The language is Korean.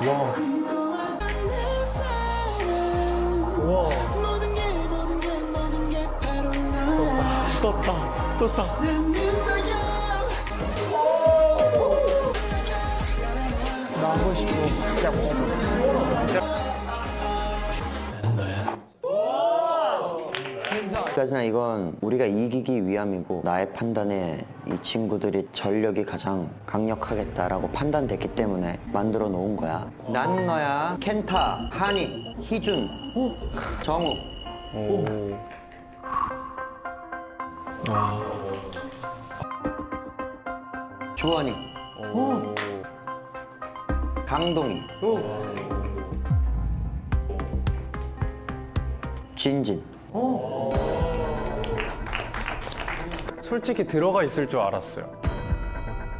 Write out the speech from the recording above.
바로 나 떴다 떴다 너야 나하고 싶어 진짜 먹어 그래서 이건 우리가 이기기 위함이고 나의 판단에 이 친구들이 전력이 가장 강력하겠다라고 판단됐기 때문에 만들어 놓은 거야. 난 너야, 켄타, 한이, 희준, 정우. 주원이, 강동이, 진진. 솔직히 들어가 있을 줄 알았어요